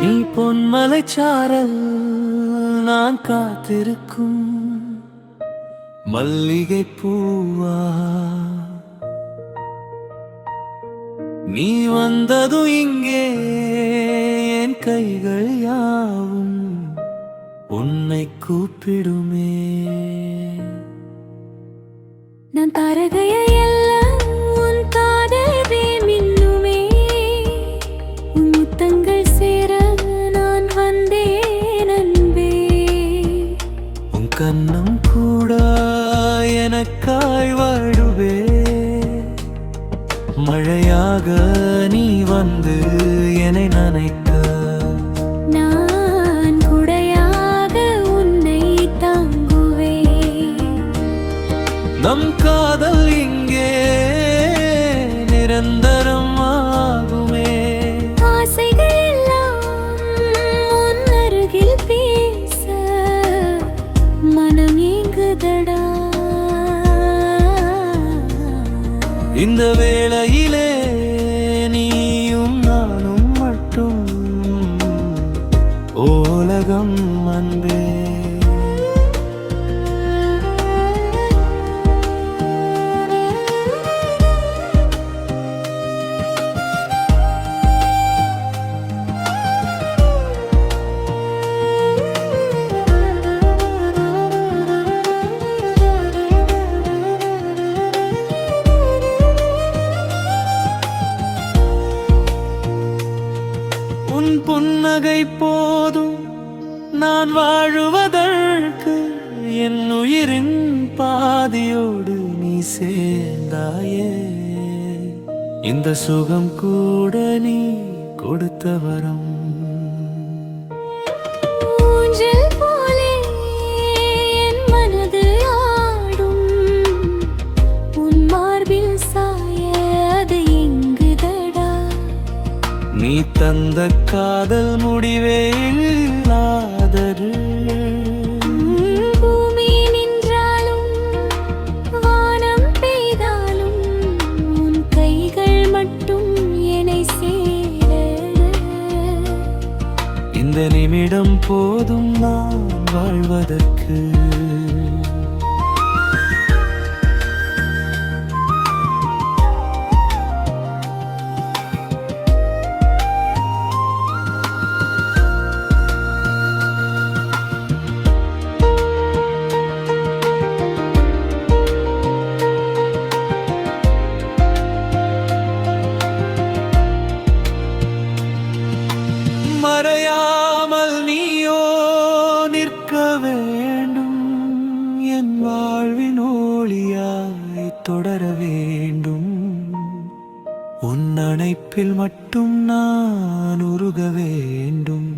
நீ பொன்மலை சாரல் நான் காத்திருக்கும் மல்லிகை பூவா. நீ வந்ததும் இங்கே என் கைகள் யாவும் உன்னை கூப்பிடுமே. நான் தரகையை மழையாக நீ வந்து என்னை நனைக்க. நான் குடையாக உன்னை தாங்குவேன். நம் காதல் இங்கே நிரந்தரம் இந்த வேளையிலே நீயும் நானும் மட்டும். ஓலகம் புன்னகை போதும். நான் வாழுவதற்கு என் உயிரின் பாதியோடு நீ சேர்ந்தாயே. இந்த சுகம் கூட நீ கொடுத்த வரம். நீ தந்த காதல் முடிவே இல்லாதது. பூமி நின்றாலும் வானம் பெய்தாலும் உன் கைகள் மட்டும் என்னை சேர இந்த நிமிடம் போதும் நான் வாழ்வதற்கு. மறையாமல் நீயோ நிற்க வேண்டும். என் வாழ்வின் ஒளியாய் தொடர வேண்டும். உன் அணைப்பில் மட்டும் நான் உருக வேண்டும்.